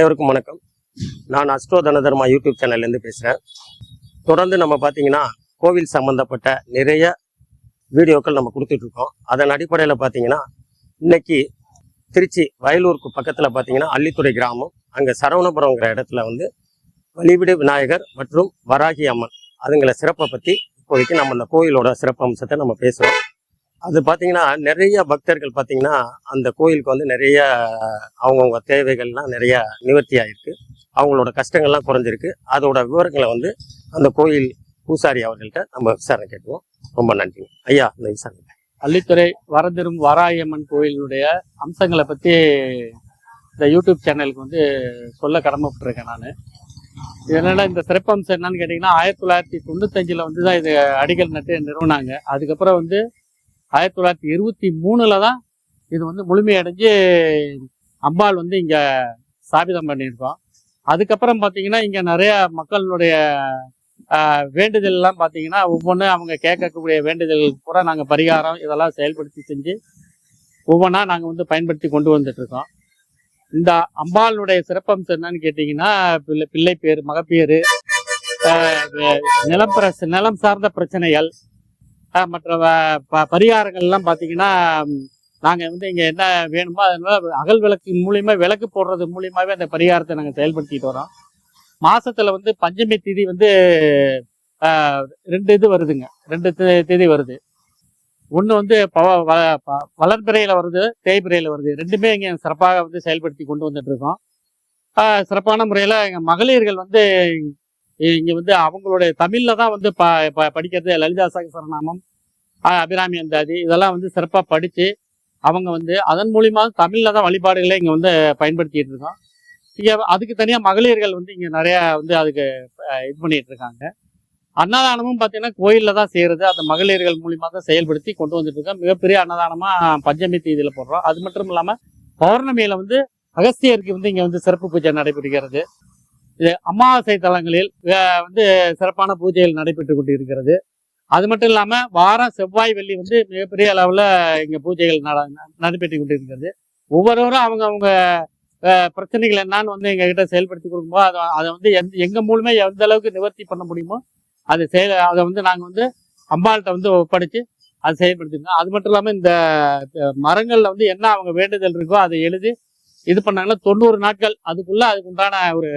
அனைவருக்கும் வணக்கம். நான் அஸ்ட்ரோ தனதர்மா யூடியூப் சேனல்லேருந்து பேசுகிறேன் தொடர்ந்து நம்ம பார்த்தீங்கன்னா கோவில் சம்மந்தப்பட்ட நிறைய வீடியோக்கள் நம்ம கொடுத்துட்ருக்கோம் அதன் அடிப்படையில் பார்த்தீங்கன்னா இன்னைக்கு திருச்சி வயலூருக்கு பக்கத்தில் பார்த்தீங்கன்னா அள்ளித்துறை கிராமம். அங்கே சரவணபுரங்கிற இடத்துல வந்து வழிவிடு விநாயகர் மற்றும் வராகி அம்மன். அதுங்களை சிறப்பை பற்றி இப்போதைக்கு நம்ம அந்த கோயிலோட சிறப்பு அம்சத்தை நம்ம பேசுகிறோம் அது பார்த்தீங்கன்னா நிறைய பக்தர்கள் பார்த்தீங்கன்னா அந்த கோயிலுக்கு வந்து நிறைய அவங்கவுங்க தேவைகள்லாம் நிறைய நிவர்த்தி ஆயிருக்கு. அவங்களோட கஷ்டங்கள்லாம் குறைஞ்சிருக்கு. அதோட விவரங்களை வந்து அந்த கோயில் பூசாரி அவர்கள்ட்ட நம்ம விசாரணை கேட்டுவோம். ரொம்ப நன்றி. ஐயா இந்த விசாரணை. அள்ளித்துறை வரதிரும் வாராயம்மன் கோயிலுடைய அம்சங்களை பற்றி இந்த யூடியூப் சேனலுக்கு வந்து சொல்ல கடமைப்பட்டிருக்கேன் நான். என்னென்னா என்னன்னா இந்த சிறப்பம்சம் என்னன்னு கேட்டிங்கன்னா ஆயிரத்தி தொள்ளாயிரத்தி தொண்ணூத்தஞ்சில் வந்து தான் இது அடிக்கல் நட்டு நிறுவனாங்க. அதுக்கப்புறம் வந்து ஆயிரத்தி தொள்ளாயிரத்தி இருபத்தி மூணில் தான் இது வந்து முழுமையடைஞ்சு அம்பாள் வந்து இங்கே ஸ்தாபிதம் பண்ணியிருக்கோம். அதுக்கப்புறம் பார்த்தீங்கன்னா இங்கே நிறைய மக்களுடைய வேண்டுதல்லாம் பார்த்தீங்கன்னா ஒவ்வொன்றும் அவங்க கேட்கக்கூடிய வேண்டுதல் பூரா நாங்கள் பரிகாரம் இதெல்லாம் செயல்படுத்தி செஞ்சு ஒவ்வொன்றா நாங்கள் வந்து பயன்படுத்தி கொண்டு வந்துட்டுருக்கோம். இந்த அம்பாளுடைய சிறப்பம்சம் என்னன்னு கேட்டிங்கன்னா பிள்ளை பிள்ளை பேர் மகப்பேறு நிலம் பிரச்ச நிலம் சார்ந்த பிரச்சனைகள் மற்ற பரிகாரங்கள்லாம் ப- பார்த்தீங்கன்னா நாங்கள் வந்து இங்கே என்ன வேணுமோ அதனால அகல் விளக்கு மூலியமா விளக்கு போடுறது மூலியமாகவே அந்த பரிகாரத்தை நாங்கள் செயல்படுத்திட்டு வரோம். மாசத்துல வந்து பஞ்சமி தேதி வந்து ரெண்டு இது வருதுங்க. ரெண்டு தேதி வருது. ஒன்று வந்து பவ- வ- ப- வருது தேய்பிறையில் வருது. ரெண்டுமே இங்கே சிறப்பாக வந்து செயல்படுத்தி கொண்டு வந்துட்டு இருக்கோம். சிறப்பான முறையில் எங்கள் மகளிர்கள் வந்து இங்கே வந்து அவங்களுடைய தமிழில் தான் வந்து ப ப- படிக்கிறது. லலிதா சகசரநாமம் அபிராமி அந்தாதி இதெல்லாம் வந்து சிறப்பாக படித்து அவங்க வந்து அதன் மூலியமா தமிழில் தான் வழிபாடுகளை இங்கே வந்து பயன்படுத்திட்டு இருக்கோம் இங்கே அதுக்கு தனியாக மகளிர்கள் வந்து இங்கே நிறையா வந்து அதுக்கு இது பண்ணிகிட்டு இருக்காங்க. அன்னதானமும் பார்த்தீங்கன்னா கோயிலில் தான் செய்கிறது அந்த மகளிர்கள் மூலிமா தான் செயல்படுத்தி கொண்டு வந்துட்டு இருக்கோம். மிகப்பெரிய அன்னதானமாக பஞ்சமி தேதியில் போடுறோம். அது மட்டும் இல்லாமல் பௌர்ணமியில் வந்து அகஸ்தியருக்கு வந்து இங்கே வந்து சிறப்பு பூஜை நடைபெறுகிறது. இது அமாவாசை தலங்களில் வந்து சிறப்பான பூஜைகள் நடைபெற்று கொண்டு இருக்கிறது அது மட்டும் இல்லாமல் வாரம் செவ்வாய் வெள்ளி வந்து மிகப்பெரிய அளவில் இங்கே பூஜைகள் நட நடைபெற்று கொண்டு இருக்கிறது ஒவ்வொருவரும் அவங்க அவங்க பிரச்சனைகள் என்னன்னு வந்து எங்ககிட்ட செயல்படுத்தி கொடுக்கும்போது அதை அதை வந்து எந்த எங்கள் மூலமே எந்த அளவுக்கு நிவர்த்தி பண்ண முடியுமோ அதை செயல் அதை வந்து நாங்கள் வந்து அம்பாள்கிட்ட வந்து ஒப்படைச்சு அதை செயல்படுத்திருக்கோம். அது மட்டும் இல்லாமல் இந்த மரங்களில் வந்து என்ன அவங்க வேண்டுதல் இருக்கோ அதை எழுதி இது பண்ணாங்கன்னா தொண்ணூறு நாட்கள் அதுக்குள்ளே அதுக்கு உண்டான ஒரு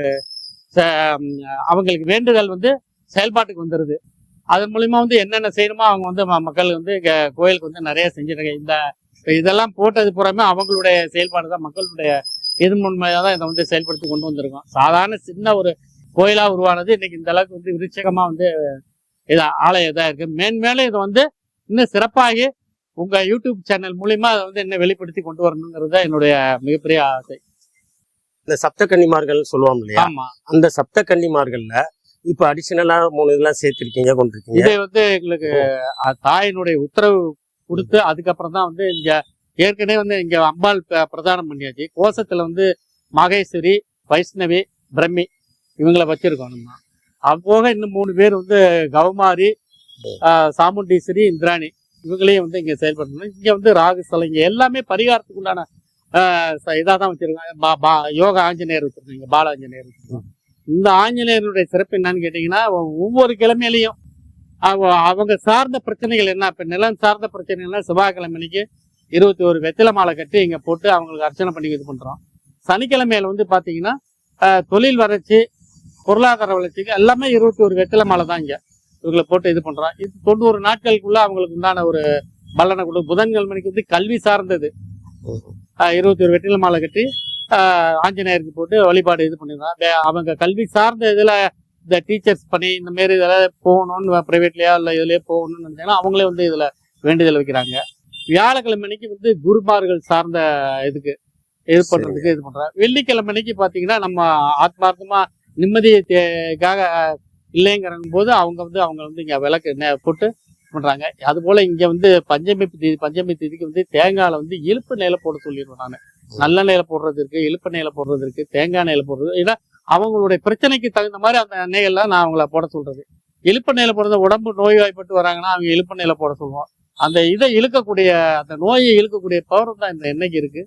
அவங்களுக்கு வேண்டுதல் வந்து செயல்பாட்டுக்கு வந்துடுது அதன் மூலிமா வந்து என்னென்ன செய்யணுமோ அவங்க வந்து ம- மக்கள் வந்து கோயிலுக்கு வந்து நிறைய செஞ்சிருக்காங்க. இந்த இதெல்லாம் போட்டது பூராமே அவங்களுடைய செயல்பாடு தான். மக்களுடைய இது முன்மையாக தான் இதை வந்து செயல்படுத்தி கொண்டு வந்திருக்கோம். சாதாரண சின்ன ஒரு கோயிலாக உருவானது இன்னைக்கு இந்த அளவுக்கு வந்து விருட்சகமாக வந்து இது ஆலயம் இதாக இருக்குது மேன்மேலும் இதை வந்து இன்னும் சிறப்பாகி உங்கள் யூடியூப் சேனல் மூலிமா அதை வந்து இன்னும் வெளிப்படுத்தி கொண்டு வரணுங்கிறது தான் என்னுடைய மிகப்பெரிய ஆசை. இந்த சப்த கன்னிமார்கள் சொல்லுவோம் இல்லையா? ஆமா. அந்த சப்த கன்னிமார்கள்ல இப்போ அடிஷனலா மூணு இதெல்லாம் சேர்த்திருக்கீங்க கொண்டிருக்கீங்க. இதை வந்து எங்களுக்கு தாயினுடைய உத்தரவு கொடுத்து அதுக்கப்புறம் தான் வந்து இங்க ஏற்கனவே வந்து இங்க அம்பாள் பிரதானம் பண்ணியாச்சு. கோசத்துல வந்து மகேஸ்வரி வைஷ்ணவி பிரம்மி இவங்களை வச்சிருக்கோம் நம்ம. அப்போக இன்னும் மூணு பேர் வந்து கௌமாரி சாமுண்டீஸ்வரி இந்திராணி இவங்களையும் வந்து இங்க செயல்படுத்தணும். இங்க வந்து ராகுஸ்தலம் இங்க எல்லாமே பரிகாரத்துக்கு உண்டான இதாக தான் வச்சிருக்காங்க. பா- பா- யோகா ஆஞ்சநேயர் வச்சிருக்காங்க பால ஆஞ்சநேயர் வச்சுருக்கோம் இந்த ஆஞ்சநேயருடைய சிறப்பு என்னன்னு கேட்டிங்கன்னா ஒவ்வொரு கிழமையிலையும் அவங்க சார்ந்த பிரச்சனைகள் என்ன? இப்போ நிலம் சார்ந்த பிரச்சனைகள்னா செவ்வாய்க்கிழமைக்கு இருபத்தி ஒரு வெத்தலை மாலை கட்டி இங்கே போட்டு அவங்களுக்கு அர்ச்சனை பண்ணி இது பண்ணுறோம் சனிக்கிழமையில வந்து பார்த்தீங்கன்னா தொழில் வளர்ச்சி பொருளாதார வளர்ச்சிக்கு எல்லாமே இருபத்தி ஒரு வெத்தலை மாலை தான் இங்கே இவங்களை போட்டு இது பண்ணுறோம் இது தொண்ணூறு நாட்களுக்குள்ளே அவங்களுக்கு உண்டான ஒரு பலனை கொடு புதன்கிழமைக்கு வந்து கல்வி சார்ந்தது. இருபத்தி ஒரு வெற்றிலை மாலை கட்டி ஆஞ்சநேயருக்கு போட்டு வழிபாடு இது வே- அவங்க கல்வி சார்ந்த இதுல இந்த டீச்சர்ஸ் பணி இந்த மாரி இதெல்லாம் போகணும்னு ப்ரைவேட்லயா இல்லை இதுலயே போகணும்னு நினைச்சாங்கன்னா அவங்களே வந்து இதுல வேண்டுதல் வைக்கிறாங்க. வியாழக்கிழமை அன்னைக்கு வந்து குருமார்கள் சார்ந்த இதுக்கு இது பண்றதுக்கு இது பண்றாங்க. வெள்ளிக்கிழமை அன்னைக்கு பாத்தீங்கன்னா நம்ம ஆத்மார்த்தமா நிம்மதிக்காக இல்லைங்கிற போது அவங்க வந்து அவங்க வந்து இங்க விளக்கு போட்டு பண்றாங்க. அது போல இங்க வந்து பஞ்சமி தேதி பஞ்சமி தேதிக்கு வந்து தேங்காயில வந்து இழுப்பு நிலை போட சொல்லிடுவேன் நான். நல்ல நிலை போடுறது இருக்கு இழுப்பு நிலை போடுறது இருக்கு தேங்காய் நிலை போடுறது ஏன்னா அவங்களுடைய பிரச்சனைக்கு தகுந்த மாதிரி அந்த எண்ணெய்கள்லாம் நான் அவங்கள போட சொல்றது. இழுப்பு நிலை போடுறது உடம்பு நோய்வாய்ப்பட்டு வராங்கன்னா அவங்க இழுப்பு நிலை போட சொல்லுவோம். அந்த இதை இழுக்கக்கூடிய அந்த நோயை இழுக்கக்கூடிய பவர் தான் இந்த எண்ணெய்க்கு இருக்கு.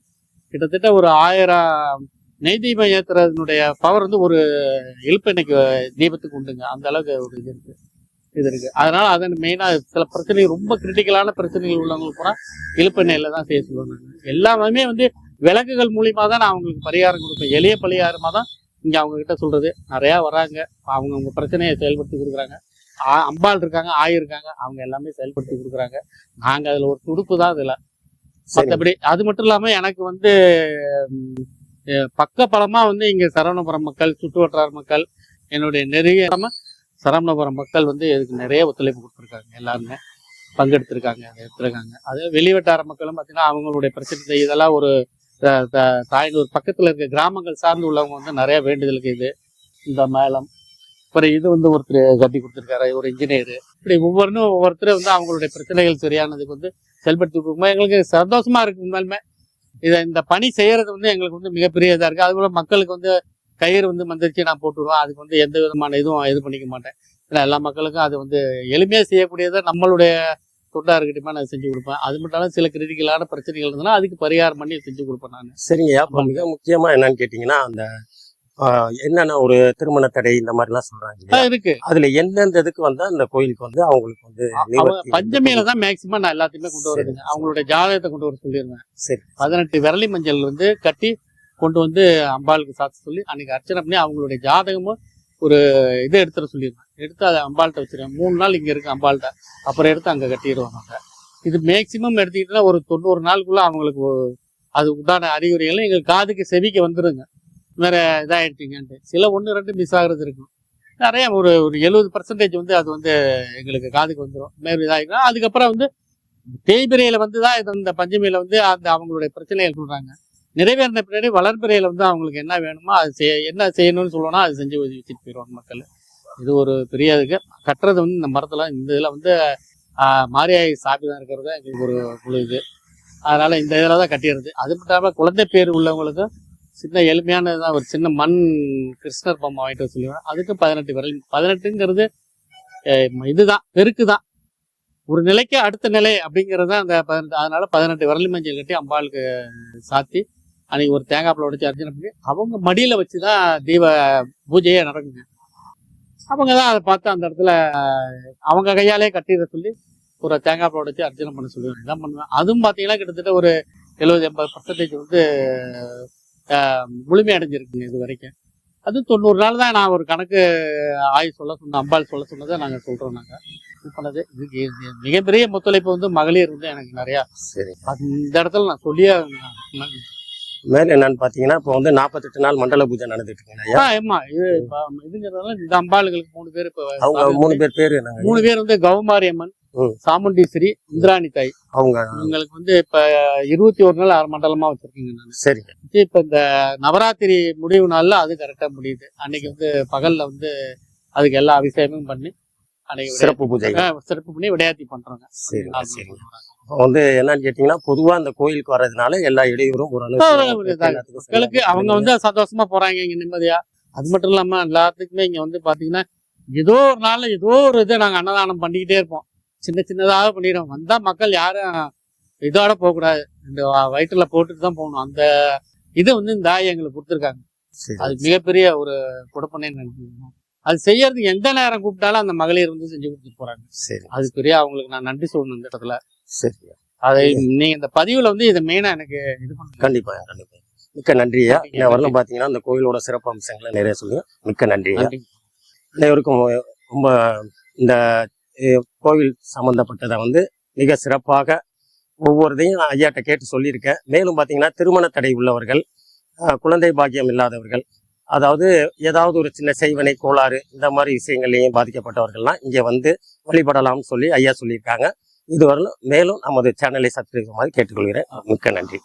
கிட்டத்தட்ட ஒரு ஆயிரம் நெய் தீபம் ஏத்துறதுனுடைய பவர் வந்து ஒரு இழுப்பெண்ணைக்கு தீபத்துக்கு உண்டுங்க. அந்த அளவுக்கு ஒரு இது இருக்கு. இது இருக்கு. அதனால அதை மெயினா சில பிரச்சனைகள் ரொம்ப கிரிட்டிக்கலான பிரச்சனைகள் உள்ளவங்களுக்கு பூரா இழுப்பெண்ணெயில தான் செய்ய சொல்லுவேன் நான் எல்லாமே வந்து விளக்குகள் மூலியமா தான் நான் அவங்களுக்கு பரிகாரம் கொடுப்பேன். எளிய பரிகாரமா தான் இங்க அவங்க கிட்ட சொல்றது. நிறைய வராங்க. அவங்க அவங்க பிரச்சனையை செயல்படுத்தி கொடுக்குறாங்க. அம்பாள் இருக்காங்க ஆய் இருக்காங்க அவங்க எல்லாமே செயல்படுத்தி கொடுக்குறாங்க. நாங்க அதுல ஒரு துடுப்பு தான் சரி. மற்றபடி அது மட்டும் இல்லாம எனக்கு வந்து பக்க பலமா வந்து இங்க சரவணபுரம் மக்கள் சுற்று வட்டார மக்கள் என்னுடைய நிறைய சரவணபுரம் மக்கள் வந்து இதுக்கு நிறைய ஒத்துழைப்பு கொடுத்துருக்காங்க. எல்லாருமே பங்கெடுத்திருக்காங்க அதை எடுத்துருக்காங்க. அதே வெளிவட்டார மக்களும் பார்த்தீங்கன்னா அவங்களுடைய பிரச்சனை இதெல்லாம் ஒரு த- த- இருக்க கிராமங்கள் சார்ந்து உள்ளவங்க வந்து நிறைய வேண்டுதலுக்கு இது இந்த மேளம். அப்புறம் இது வந்து ஒருத்தர் கட்டி கொடுத்துருக்காரு ஒரு இன்ஜினியர் இப்படி ஒவ்வொன்றும் ஒவ்வொருத்தரும் வந்து அவங்களுடைய பிரச்சனைகள் சரியானதுக்கு வந்து செயல்படுத்தி கொடுக்கும்போது எங்களுக்கு சந்தோஷமா இருக்கு உண்மையிலுமே. இதை இந்த பணி செய்யறது வந்து எங்களுக்கு வந்து மிகப்பெரிய இதாக இருக்குது அதுபோல் மக்களுக்கு வந்து கயிறு வந்து மந்திரிச்சு நான் போட்டுருவேன். அதுக்கு வந்து எந்த விதமான இதுவும் இது பண்ணிக்க மாட்டேன். ஏன்னா எல்லா மக்களுக்கும் அது வந்து எளிமையா செய்யக்கூடியதை நம்மளுடைய தொண்டா இருக்கட்டுமே நான் செஞ்சு கொடுப்பேன். அது மட்டும் இல்லாம சில கிரிட்டிக்கலான பிரச்சனைகள் இருந்ததுன்னா அதுக்கு பரிகாரம் பண்ணி செஞ்சு கொடுப்பேன் நான். சரிங்கய்யா இப்போ மிக முக்கியமா என்னன்னு கேட்டீங்கன்னா அந்த என்னென்ன ஒரு திருமண தடை இந்த மாதிரிலாம் சொல்றாங்க? இருக்கு. அதுல எந்தெந்த இதுக்கு வந்தா அந்த கோயிலுக்கு வந்து அவங்களுக்கு வந்து பஞ்சமியில தான் மேக்சிமம் நான் எல்லாத்தையுமே கொண்டு வருதுங்க. அவங்களுடைய ஜாதகத்தை கொண்டு வர சொல்லியிருந்தேன். சரி பதினெட்டு விரலி மஞ்சள் வந்து கட்டி கொண்டு வந்து அம்பாளுக்கு சாத்த சொல்லி அன்னைக்கு அர்ச்சனை பண்ணி அவங்களுடைய ஜாதகமும் ஒரு இதை எடுத்துட சொல்லிடுவேன் எடுத்து அதை அம்பாள்கிட்ட வச்சிருக்கேன் மூணு நாள் இங்கே இருக்கு அம்பாள்கிட்ட. அப்புறம் எடுத்து அங்கே கட்டிடுவாங்க இது மேக்சிமம் எடுத்துக்கிட்டா ஒரு தொண்ணூறு நாளுக்குள்ள அவங்களுக்கு அது உண்டான அறிகுறிகளும் எங்களுக்கு காதுக்கு செவிக்கு வந்துடுங்க வேற இதாகிடுச்சிங்கன்ட்டு சில ஒன்று ரெண்டு மிஸ் ஆகிறது இருக்கும். நிறைய ஒரு ஒரு எழுபது பர்சன்டேஜ் வந்து அது வந்து எங்களுக்கு காதுக்கு வந்துடும் மேலும் இதாகிடும் அதுக்கப்புறம் வந்து தேய்பிரையில் வந்து தான் இது இந்த பஞ்சமியில் வந்து அந்த அவங்களுடைய பிரச்சனைகள் சொல்கிறாங்க நிறைவேறின பின்னாடி வளர்பிறையில் வந்து அவங்களுக்கு என்ன வேணுமோ அது செய்ய என்ன செய்யணும்னு சொல்லணும்னா அது செஞ்சு வச்சுட்டு போயிடுவாங்க மக்கள். இது ஒரு பெரிய இதுக்கு கட்டுறது வந்து இந்த மரத்தில் இந்த இதில் வந்து மாரியாயி மாரியாய் சாப்பி தான் இருக்கிறது. எங்களுக்கு ஒரு குழு இது. அதனால் இந்த இதில் தான் கட்டிடுறது. அது மட்டும் இல்லாமல் குழந்தை பேர் உள்ளவங்களுக்கு சின்ன எளிமையானதான் ஒரு சின்ன மண் கிருஷ்ணர் பொம்மை வாங்கிட்டு வர சொல்லுவேன். அதுக்கு பதினெட்டு விரல். பதினெட்டுங்கிறது இதுதான் பெருக்கு தான் ஒரு நிலைக்கு அடுத்த நிலை அப்படிங்கிறது தான் அந்த பதினெட்டு. அதனால பதினெட்டு விரலி மஞ்சள் கட்டி அம்பாளுக்கு சாத்தி அன்னைக்கு ஒரு தேங்காய் பழம் உடைச்சு அர்ச்சனை பண்ணி அவங்க மடியில வச்சு தான் தீப பூஜையே நடக்குங்க. அவங்க தான் அதை பார்த்து அந்த இடத்துல அவங்க கையாலே கட்டிட சொல்லி ஒரு தேங்காய் பழம் உடைச்சு அர்ச்சனை பண்ண சொல்லுவேன் இதான் பண்ணுவேன். அதுவும் பார்த்தீங்கன்னா கிட்டத்தட்ட ஒரு எழுபது எண்பது பர்சன்டேஜ் வந்து அஹ், முழுமை அடைஞ்சிருக்குங்க இது வரைக்கும். அது தொண்ணூறு நாள் தான் நான் ஒரு கணக்கு ஆய் சொல்ல சொன்ன அம்பாள் சொல்ல சொன்னதை நாங்கள் சொல்றோம் நாங்கள் இது பண்ணது இது மிகப்பெரிய ஒத்துழைப்பு வந்து மகளிர் வந்து எனக்கு நிறையா அந்த இடத்துல நான் சொல்லியே. மேல என்னன்னு பாத்தீங்கன்னா இப்போ வந்து நாற்பத்தெட்டு நாள் மண்டல பூஜை நடந்துட்டு இருக்குங்க ஐயா. ஆ, ஆமா. இது இதுங்கிறதால இந்த அம்பாளுகளுக்கு மூணு பேர் இப்ப அவங்க மூணு பேர் பேரு என்னங்க? மூணு பேர் வந்து கௌமாரி அம்மன் ம். சாமுண்டீஸ்வரி இந்திராணி தாய். அவங்க. இவங்களுக்கு வந்து இப்ப இருபத்தி ஒரு நாள் அரை மண்டலமா வச்சிருக்கீங்க நான். சரிங்க. இப்ப இந்த நவராத்திரி முடிவு நாள்ல அது கரெக்டா முடியுது. அன்னைக்கு வந்து பகல்ல வந்து அதுக்கு எல்லா அபிஷேகமும் பண்ணி அன்னைக்கு சிறப்பு பூஜை சிறப்பு பண்ணி விடையாத்தி பண்றாங்க. சரிங்க வந்து என்னன்னு கேட்டீங்கன்னா பொதுவா அந்த கோயிலுக்கு வர்றதுனால எல்லா இடையூறும் ஓரளவுக்கு அவங்க வந்து சந்தோஷமா போறாங்க இங்க நிம்மதியா. அது மட்டும் இல்லாம எல்லாத்துக்குமே இங்க வந்து பாத்தீங்கன்னா ஏதோ ஒரு நாள்ல ஏதோ ஒரு இதை நாங்க அன்னதானம் பண்ணிக்கிட்டே இருப்போம். சின்ன சின்னதாக பண்ணிடுவோம். வந்தா மக்கள் யாரும் இதோட போகக்கூடாது. இந்த வயிற்றுல போட்டுட்டு தான் போகணும். அந்த இதை வந்து இந்த ஆய் எங்களுக்கு கொடுத்துருக்காங்க. அது மிகப்பெரிய ஒரு கொடுப்பனேன்னு நினைக்கிறேன். அது செய்யறதுக்கு எந்த நேரம் கூப்பிட்டாலும் அந்த மகளிர் வந்து செஞ்சு கொடுத்துட்டு போறாங்க. சரி. அது பெரிய அவங்களுக்கு நான் நன்றி சொல்லணும் இந்த இடத்துல. சரி அதை நீங்க இந்த பதிவுல வந்து இதை மெயினா எனக்கு இது பண்ணுங்க. கண்டிப்பா கண்டிப்பா. மிக்க நன்றியா. நான் வரணும் பாத்தீங்கன்னா அந்த கோயிலோட சிறப்பு அம்சங்களை நிறைய சொல்லுங்க. மிக்க நன்றியா நன்றி அனைவருக்கும் ரொம்ப இந்த கோவில் சம்பந்தப்பட்டதை வந்து மிக சிறப்பாக ஒவ்வொருதையும் நான் ஐயாட்ட கேட்டு சொல்லியிருக்கேன். மேலும் பார்த்தீங்கன்னா திருமண தடை உள்ளவர்கள் குழந்தை பாக்கியம் இல்லாதவர்கள் அதாவது ஏதாவது ஒரு சின்ன செய்வனை கோளாறு இந்த மாதிரி விஷயங்கள்லையும் பாதிக்கப்பட்டவர்கள்லாம் இங்கே வந்து வழிபடலாம்னு சொல்லி ஐயா சொல்லியிருக்காங்க. இதுவரையிலும் மேலும் நமது சேனலை சப்ஸ்கிரைப் மாதிரி கேட்டுக்கொள்கிறேன். மிக்க நன்றி.